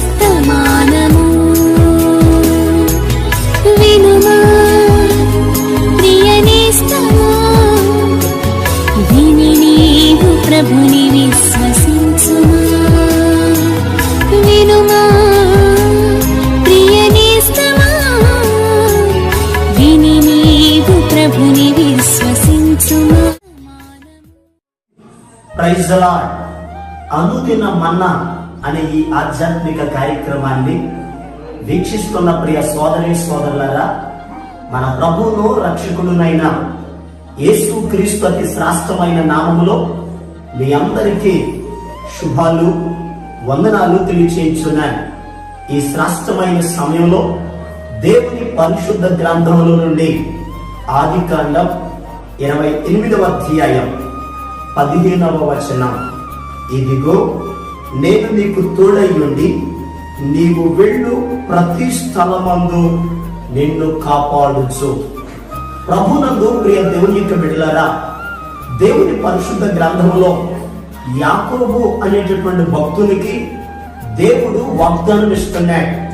వర్తమానము వినుమా ప్రియనేస్తమా విని నీవు ప్రభుని విశ్వసించుమా. వినుమా ప్రియనేస్తమా విని నీవు ప్రభుని విశ్వసించుమా. ప్రైజ్ అనుదిన మన్నా అనే ఈ ఆధ్యాత్మిక కార్యక్రమాన్ని వీక్షిస్తున్న ప్రియ సోదరి సోదరులరా మన ప్రభువును రక్షకుడునైన యేసు క్రీస్తు అతి శ్రాష్టమైన నామములో మీ అందరికీ శుభాలు వందనాలు తెలియచేయించున్నాను ఈ శ్రాష్టమైన సమయంలో దేవుని పరిశుద్ధ గ్రంథముల నుండి ఆది కాండం ఇరవై ఎనిమిదవ అధ్యాయం పదిహేనవ వచనం. ఇదిగో నేను నీకు తోడయ్యుండి నీవు వెళ్ళు ప్రతి స్థలమందు నిన్ను కాపాడుచు. ప్రభునందు ప్రియ దేవుని యొక్క బిడ్డలారా దేవుని పరిశుద్ధ గ్రంథంలో యాకోబు అనేటటువంటి భక్తునికి దేవుడు వాగ్దానం ఇస్తున్నాడు.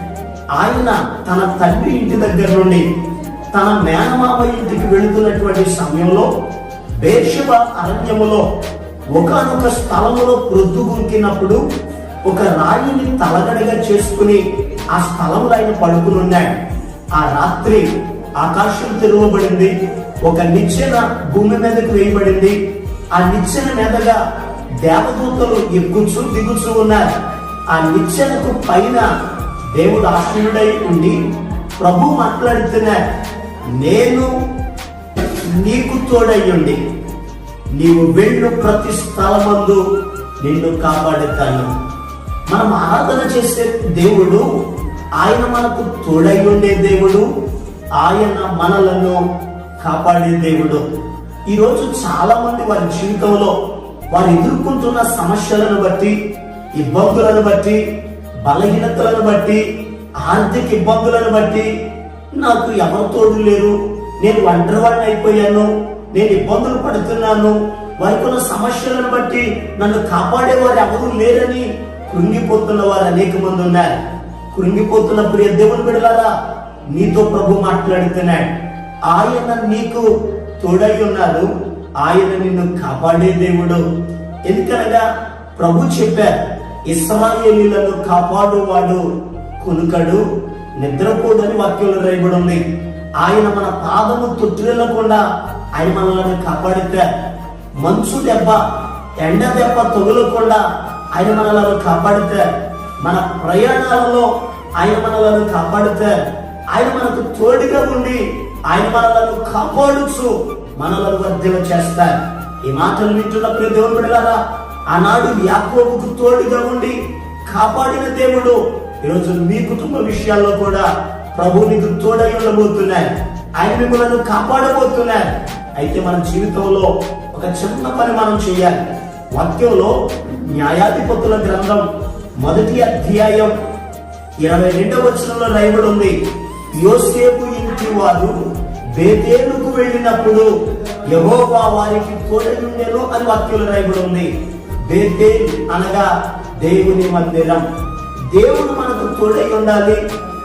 ఆయన తన తండ్రి ఇంటి దగ్గర నుండి తన మేనమామ ఇంటికి వెళుతున్నటువంటి సమయంలో బేర్షబ అరణ్యములో ఒకనొక ప్రొద్దు ప్రొద్దుగుంకినప్పుడు ఒక రాయిని తలగడగా చేసుకుని ఆ స్థలంలో ఆయన పడుకుని ఉన్నాడు. ఆ రాత్రి ఆకాశం తెరవబడింది ఒక నిచ్చెన భూమి మీదకు వేయబడింది. ఆ నిచ్చెన మీదగా దేవదూతలు ఎక్కుచు దిగుచూ ఉన్నారు. ఆ నిచ్చెనకు పైన దేవుడు ఆశ్రయుడై ఉండి ప్రభు మాట్లాడుతున్నారు నేను నీకు తోడయ్యుండి. నీవు వెళ్ళు ప్రతి స్థలమందు నిన్ను కాపాడుతాను. మనం ఆరాధన చేసే దేవుడు ఆయన మనకు తోడై ఉండే దేవుడు ఆయన మనలను కాపాడే దేవుడు. ఈరోజు చాలా మంది వారి జీవితంలో వారు ఎదుర్కొంటున్న సమస్యలను బట్టి ఇబ్బందులను బట్టి బలహీనతలను బట్టి ఆర్థిక ఇబ్బందులను బట్టి నాకు ఎవరు తోడు లేరు నేను ఒంటరివాడిని అయిపోయాను నేను ఇబ్బందులు పడుతున్నాను. వారికి ఉన్న సమస్యలను బట్టి నన్ను కాపాడేవారు ఎవరు లేరని కృంగిపోతున్న వారు అనేక మంది ఉన్నారు. కృంగిపోతున్న ప్రియ దేవుని బిడలారా నీతో ప్రభు మాట్లాడుతున్నాడు. ఆయన నీకు తోడై ఉన్నారు ఆయన నిన్ను కాపాడే దేవుడు. ఎందుకనగా ప్రభు చెప్పారు ఇస్రాయేలీలను కాపాడువాడు కునుకడు నిద్రపోదని వాక్యంలో రాయబడి ఉంది. ఆయన మన పాదము తొట్టిల్లకుండా ఆయన మనల్ని కాపాడితే మంచు దెబ్బ ఎండ దెబ్బ తగులకుండా ఆయన మనలను కాపాడితే మన ప్రయాణాలలో ఆయన మనలను కాపాడితే ఆయన మనకు తోడుగా ఉండి ఆయన మనలను కాపాడుచు మనలను వర్ధన చేస్తారు ఈ మాటలు వింటున్న ప్రియ దేవుడు బిడ్డలారా ఆనాడు యాకోబుకు తోడుగా ఉండి కాపాడిన దేవుడు ఈరోజు మీ కుటుంబ విషయాల్లో కూడా ప్రభు నీకు తోడై ఉండబోతున్నాయి. ఆయన మిమ్మల్ని కాపాడబోతున్నాయి. అయితే మన జీవితంలో ఒక చిన్న పని మనం చేయాలి. వాక్యంలో న్యాయాధిపతుల గ్రంథం మొదటి అధ్యాయం ఇరవై రెండవ వచనంలో రాయబడి ఉంది యోసేపు ఇంటి వారు బేతేలుకు వెళ్ళినప్పుడు యహోవా వారికి తోడయుండెను అని వాక్యంలో రాయబడి ఉంది బేతేల్ అనగా దేవుని మందిరం. దేవుడు మనకు తోడై ఉండాలి.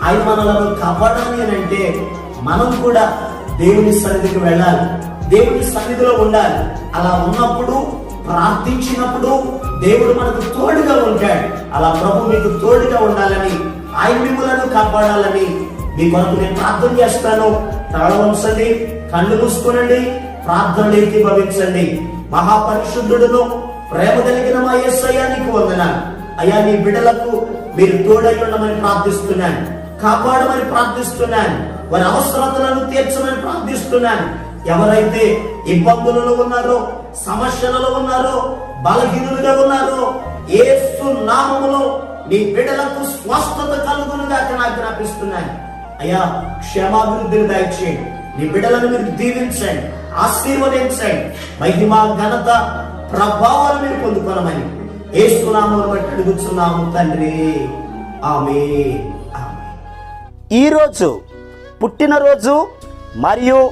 ఆయన మనలను కాపాడాలి అని అంటే మనం కూడా దేవుని సన్నిధికి వెళ్ళాలి. దేవుని సన్నిధిలో ఉండాలి. అలా ఉన్నప్పుడు ప్రార్థించినప్పుడు దేవుడు మనకు తోడుగా ఉంటాడు. అలా ప్రభు మీకు తోడుగా ఉండాలని ఆయన మిమ్మలను కాపాడాలని మీ కొరకు నేను ప్రార్థన చేస్తాను. తల వంచండి కళ్ళు మూసుకోనండి ప్రార్థనలు భవించండి మహాపరిశుద్ధుడును ప్రేమ కలిగిన మా యేసయ్యా నీకు వందనాలు. అయ్యా నీ బిడ్డలకు మీరు తోడై ఉండమని ప్రార్థిస్తున్నాను. కాపాడమని ప్రార్థిస్తున్నాను. వారి అవసరతలను తీర్చమని ప్రార్థిస్తున్నాను. ఎవరైతే ఇబ్బందులలో ఉన్నారో సమస్యలలో ఉన్నారో బలహీనులుగా ఉన్నారో ఏసు నామములో నీ బిడ్డలకు స్వస్థత కలుగునుగా నాకు జ్ఞాపిస్తున్నాను అయ్యా క్షేమాభివృద్ధిని దయచేయండి. నీ బిడ్డలను మీరు దీవించండి ఆశీర్వదించండి. మహిమ ఘనత ప్రభావాలు మీరు పొందుకోనమని ఏసునామను బట్టి అడుగుతున్నాము తండ్రి. ఆమె ఈరోజు పుట్టినరోజు మరియు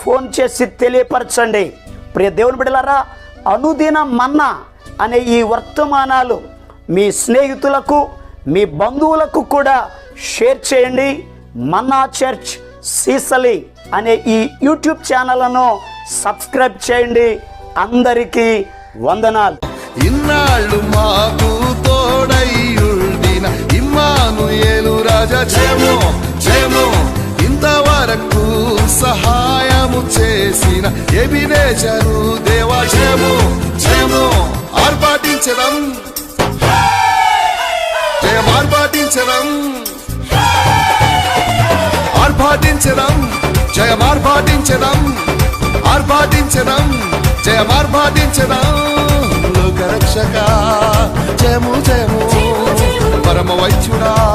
ఫోన్ చేసి తెలియపరచండి. ప్రియ దేవుని బిడలారా అనుదిన మన్నా అనే ఈ వర్తమానాలు మీ స్నేహితులకు మీ బంధువులకు కూడా షేర్ చేయండి. మన్నా చర్చ్ సీసలి అనే ఈ యూట్యూబ్ ఛానల్ను సబ్స్క్రైబ్ చేయండి. అందరికీ వందనాలు. ఇన్నాళ్ళు మాకు తోడయ్యుండిన ఇమ్మాను ఏలు రాజా చేసిన ఎబినేచరు దేవా జయము జయము ఆర్భాటించడం. జయం ఆర్పాటించడం ఆర్భాటించడం. జయం ఆర్భాటించడం. ఆర్భాటించడం. జయం ఆర్భాటించడం. లోకరక్షక. జయము జయము పరమ వైద్యుడా